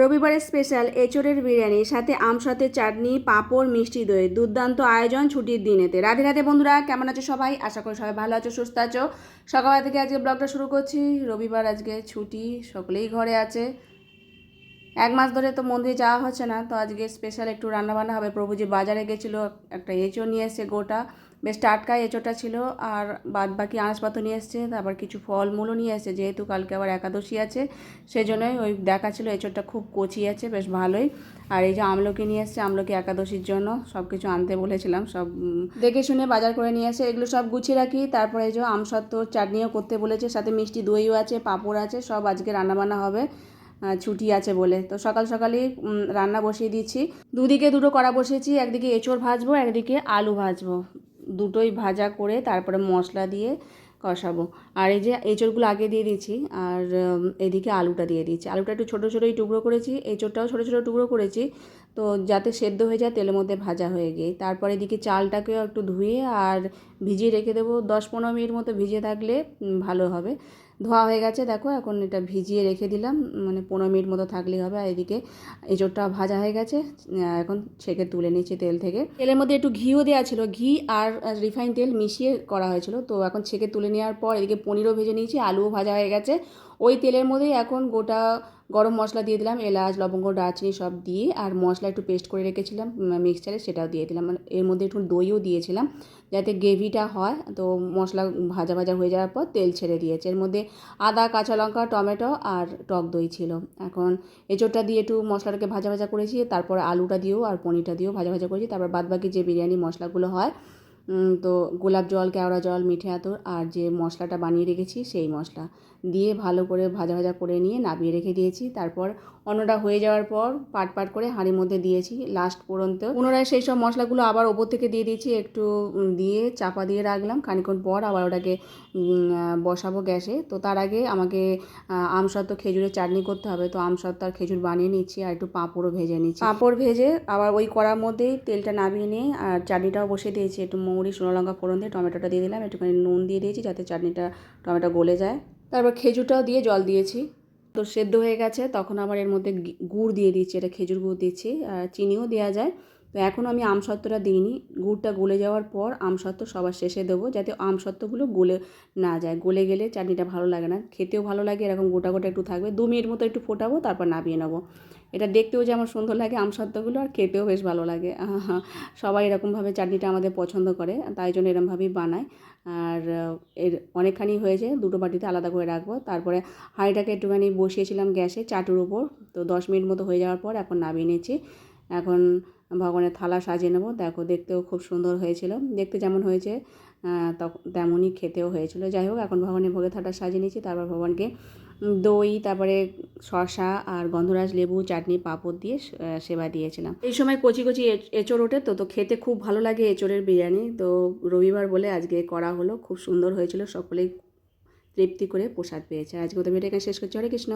রবিবারের স্পেশাল এচোরের বিরিয়ানি, সাথে আম, সাথে চাটনি, পাঁপড়, মিষ্টি দই। দুর্দান্ত আয়োজন ছুটির দিনেতে। রাধে রাধে বন্ধুরা, কেমন আছো সবাই? আশা করি সবাই ভালো আছো, সুস্থ আছো। সকালবেলা থেকে আজকে ব্লগটা শুরু করছি। রবিবার আজকে ছুটি, সকলেই ঘরে আছে। এক মাস ধরে তো মন্দিরে যাওয়া হচ্ছে না, তো আজকে স্পেশাল একটু রান্নাবান্না হবে। প্রভুজি বাজারে গেছিল, একটা এঁচো নিয়ে এসছে গোটা, বেশ টাটকা এঁচোটা ছিল, আর বাদ বাকি আনাজপাত্র নিয়ে এসছে, তারপর কিছু ফলমূলও নিয়ে এসছে, যেহেতু কালকে আবার একাদশী আছে সেই জন্যই ওই দেখা ছিল এঁচোড়টা খুব কচি আছে, বেশ ভালোই। আর এই যে আমলকি নিয়ে এসছে, আমলকি একাদশীর জন্য সব কিছু আনতে বলেছিলাম, সব দেখে শুনে বাজার করে নিয়ে এসে এগুলো সব গুছিয়ে রাখি, তারপরে এই যে আমসত্ত্ব চাটনিও করতে বলেছে, সাথে মিষ্টি দইও আছে, পাঁপড় আছে, সব আজকে রান্নাবান্না হবে। ছুটি আছে বলে। তো সকাল সকালই রান্না বসিয়ে দিচ্ছি। দুদিকে দুটো কড়া বসিয়েছি, একদিকে এঁচড় ভাজবো, একদিকে আলু ভাজবো। দুটোই ভাজা করে তারপরে মশলা দিয়ে কষাবো। আর এই যে এঁচড়গুলো আগে দিয়ে দিয়েছি, আর এদিকে আলুটা দিয়ে দিয়েছি। আলুটা একটু ছোটো ছোটোই টুকরো করেছি, এঁচড়টাও ছোটো ছোটো টুকরো করেছি। তো যাতে সেদ্ধ হয়ে যায়, তেলের মধ্যে ভাজা হয়ে গিয়ে। তারপরে এদিকে চালটাকেও একটু ধুয়ে আর ভিজিয়ে রেখে দেবো। দশ পনেরো মিনিট মতো ভিজে থাকলে ভালো হবে। ধোয়া হয়ে গেছে, দেখো এখন এটা ভিজিয়ে রেখে দিলাম মানে পনেরো মিনিট মতো থাকলেই হবে, আর এদিকে এঁচোড়টা ভাজা হয়ে গেছে এখন ছেঁকে তুলে নিচ্ছি তেল থেকে। তেলের মধ্যে একটু ঘিও দেওয়া ছিল, ঘি আর রিফাইন তেল মিশিয়ে করা হয়েছিল, তো এখন ছেঁকে তুলে নেওয়ার পর এদিকে পনিরও ভেজে নিয়েছি, আলুও ভাজা হয়ে গেছে, ওই তেলের মধ্যেই এখন গোটা গরম মশলা দিয়ে দিলাম, এলাচ, লবঙ্গ, দারচিনি সব দিয়ে, আর মশলা একটু পেস্ট করে রেখেছিলাম মিক্সচারে সেটাও দিয়ে দিলাম। মানে এর মধ্যে একটু দইও দিয়েছিলাম, যাতে গ্রেভিটা হয়। তো মশলা ভাজা ভাজা হয়ে যাওয়ার পর তেল ছেড়ে দিয়েছে। এর মধ্যে আদা, কাঁচা লঙ্কা, টমেটো আর টক দই ছিল। এখন এঁচোড়টা দিয়ে একটু মশলাটাকে ভাজা ভাজা করেছি, তারপর আলুটা দিয়েও আর পনিরটা দিয়েও ভাজা ভাজা করেছি। তারপর বাদবাকি যে বিরিয়ানি মশলাগুলো হয় তো গোলাপ জল, কেওড়া জল, মিঠে আতর আর যে মশলাটা বানিয়ে রেখেছি সেই মশলা দিয়ে ভালো করে ভাজা ভাজা করে নিয়ে নাবিয়ে রেখে দিয়েছি। তারপর অন্যটা হয়ে যাওয়ার পর পাট পাট করে হাঁড়ির মধ্যে দিয়েছি। লাস্ট পর্যন্ত পুনরায় সেই সব মশলাগুলো আবার ওপর থেকে দিয়ে দিয়েছি। একটু দিয়ে চাপা দিয়ে রাখলাম। খানিক্ষণ পর আবার ওটাকে বসাবো গ্যাসে। তো তার আগে আমাকে আমসত্ত্ব খেজুরের চাটনি করতে হবে। তো আমসত্ত্ব আর খেজুর বানিয়ে নিচ্ছি আর একটু পাঁপড়ও ভেজে নিচ্ছি। পাঁপড় ভেজে আবার ওই কড়ার মধ্যেই তেলটা নামিয়ে নিয়ে আর চাটনিটাও বসিয়ে দিয়েছি। একটু মৌরি শুকনো লঙ্কা ফোড়ন দিয়ে টমেটোটা দিয়ে দিলাম। একটুখানি নুন দিয়ে দিয়েছি যাতে চাটনিটা, টমেটো গলে যায়। তারপর খেজুরটাও দিয়ে জল দিয়েছি। তো সেদ্ধ হয়ে গেছে, তখন আবার এর মধ্যে গুড় দিয়ে দিচ্ছি। এটা খেজুর গুড় দিচ্ছি। আর চিনিও দেওয়া যায়। তো এখন আমি আমসত্ত্বটা দিইনি। গুড়টা গলে যাওয়ার পর আমসত্ত্ব সবার শেষে দেবো যাতে আমসত্ত্বগুলো গলে না যায়। গলে গেলে চাটনিটা ভালো লাগে না। খেতেও ভালো লাগে, এরকম গোটা গোটা একটু থাকবে। দু মিনিট মতো একটু ফোটাবো, তারপর নামিয়ে নেব। এটা দেখতেও যেমন সুন্দর লাগে আমসত্ত্বগুলো আর খেতেও বেশ ভালো লাগে। সবাই এরকমভাবে চাটনিটা আমাদের পছন্দ করে, তাই জন্য এরকমভাবেই বানায় আর এর অনেকখানি হয়েছে, দুটো বাটিতে আলাদা করে রাখব। তারপরে হাঁড়িটাকে একটুখানি বসিয়েছিলাম গ্যাসে চাটুর উপর তো দশ মিনিট মতো হয়ে যাওয়ার পর এখন নামিয়ে নিয়েছি। এখন ভগবানের থালা সাজিয়ে নেব। দেখো, দেখতেও খুব সুন্দর হয়েছিল। দেখতে যেমন হয়েছে তখন তেমনই খেতেও হয়েছিল। যাই হোক, এখন ভগবানের ভোগের থালা সাজিয়ে নিয়েছি। তারপর ভগবানকে দই, তারপরে শসা আর গন্ধরাজ লেবু, চাটনি, পাঁপড় দিয়ে সেবা দিয়েছিলাম। এই সময় কচি কচি এঁচড় ওঠে তো তো খেতে খুব ভালো লাগে এঁচড়ের বিরিয়ানি। তো রবিবার বলে আজকে করা হলো। খুব সুন্দর হয়েছিল। সকলেই তৃপ্তি করে প্রসাদ পেয়েছে। আজকে তো ভিডিও এখানে শেষ করছি। হরে কৃষ্ণ।